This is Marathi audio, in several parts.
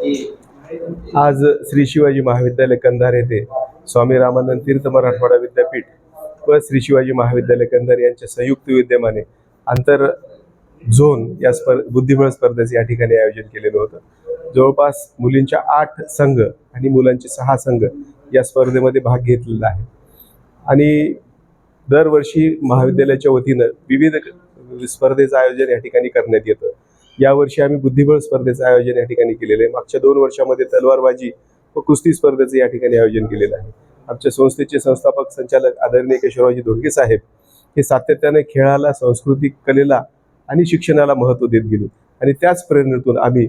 आज श्री शिवाजी महाविद्यालय कंधार येथे स्वामी रामानंद तीर्थ मराठवाडा विद्यापीठ व श्री शिवाजी महाविद्यालय कंधार यांच्या संयुक्त विद्यमाने आंतर झोन या स्पर् बुद्धिबळ स्पर्धेचे या ठिकाणी आयोजन केलेलं होतं. जवळपास मुलींच्या आठ संघ आणि मुलांचे सहा संघ या स्पर्धेमध्ये भाग घेतलेला आहे. आणि दरवर्षी महाविद्यालयाच्या वतीनं विविध स्पर्धेचं आयोजन या ठिकाणी करण्यात येतं. यावर्षी आम्ही बुद्धिबळ स्पर्धेचं आयोजन या ठिकाणी केलेलं आहे. मागच्या दोन वर्षामध्ये तलवारबाजी व कुस्ती स्पर्धेचं या ठिकाणी आयोजन केलेलं आहे. आमच्या संस्थेचे संस्थापक संचालक आदरणीय केशवरावजी धोडके साहेब हे सातत्याने खेळाला सांस्कृतिक कलेला आणि शिक्षणाला महत्त्व देत गेले. आणि त्याच प्रेरणेतून आम्ही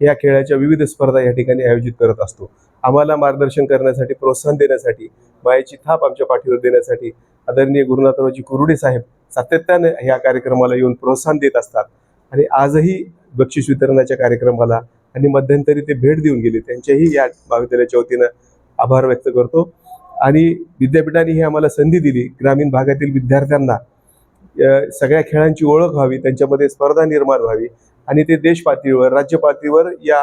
या खेळाच्या विविध स्पर्धा या ठिकाणी आयोजित करत असतो. आम्हाला मार्गदर्शन करण्यासाठी प्रोत्साहन देण्यासाठी मायाची थाप आमच्या पाठीवर देण्यासाठी आदरणीय गुरुनाथरावजी कुरुडे साहेब सातत्याने या कार्यक्रमाला येऊन प्रोत्साहन देत असतात. आणि आजही बक्षीस वितरणाच्या कार्यक्रमाला आणि मध्यंतरी ते भेट देऊन गेले. त्यांच्याही या महाविद्यालयाच्या वतीनं आभार व्यक्त करतो. आणि विद्यापीठाने ही आम्हाला संधी दिली. ग्रामीण भागातील विद्यार्थ्यांना सगळ्या खेळांची ओळख व्हावी त्यांच्यामध्ये स्पर्धा निर्माण व्हावी आणि ते देश पातळीवर राज्य पातळीवर या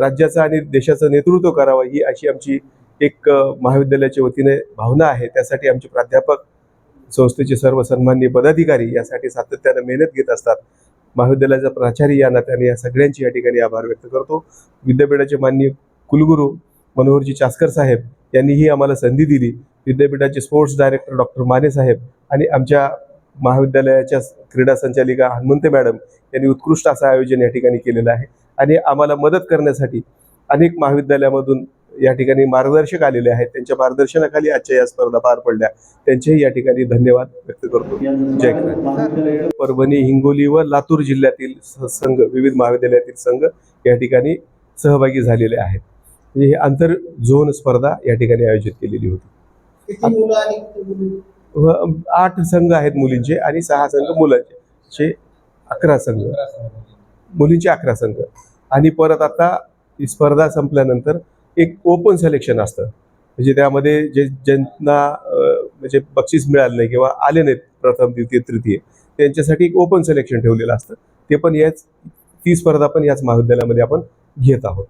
राज्याचं आणि देशाचं नेतृत्व करावं ही अशी आमची एक महाविद्यालयाच्या वतीने भावना आहे. त्यासाठी आमचे प्राध्यापक संस्थेचे सर्व सन्माननीय पदाधिकारी यासाठी सातत्यानं मेहनत घेत असतात. महाविद्यालयाचा प्राचार्य या नात्याने या सगळ्यांची या ठिकाणी आभार व्यक्त करतो. विद्यापीठाचे माननीय कुलगुरू मनोहरजी चास्कर साहेब यांनीही आम्हाला संधी दिली. विद्यापीठाचे स्पोर्ट्स डायरेक्टर डॉक्टर माने साहेब आणि आमच्या महाविद्यालयाच्या क्रीडा संचालिका हनुमंते मॅडम यांनी उत्कृष्ट असं आयोजन या ठिकाणी केलेलं आहे. आणि आम्हाला मदत करण्यासाठी अनेक महाविद्यालयामधून या ठिकाणी मार्गदर्शक आलेले आहेत. त्यांच्या मार्गदर्शनाखाली आजच्या या स्पर्धा पार पडल्या. त्यांचेही या ठिकाणी धन्यवाद व्यक्त करतो. जय परभणी हिंगोली व लातूर जिल्ह्यातील संघ विविध महाविद्यालयातील संघ या ठिकाणी सहभागी झालेले आहेत. म्हणजे ही आंतर झोन स्पर्धा या ठिकाणी आयोजित केलेली होती. आठ संघ आहेत मुलींचे आणि सहा संघ मुलांचे. अकरा संघ. मुलींचे अकरा संघ. आणि परत आता ही स्पर्धा संपल्यानंतर एक ओपन सिलेक्शन असतं. म्हणजे त्यामध्ये जे ज्यांना म्हणजे बक्षीस मिळालं नाही किंवा आले नाहीत प्रथम द्वितीय तृतीय त्यांच्यासाठी एक ओपन सिलेक्शन ठेवलेलं असतं. ते पण याच ती स्पर्धा पण याच महाविद्यालयामध्ये आपण घेत आहोत.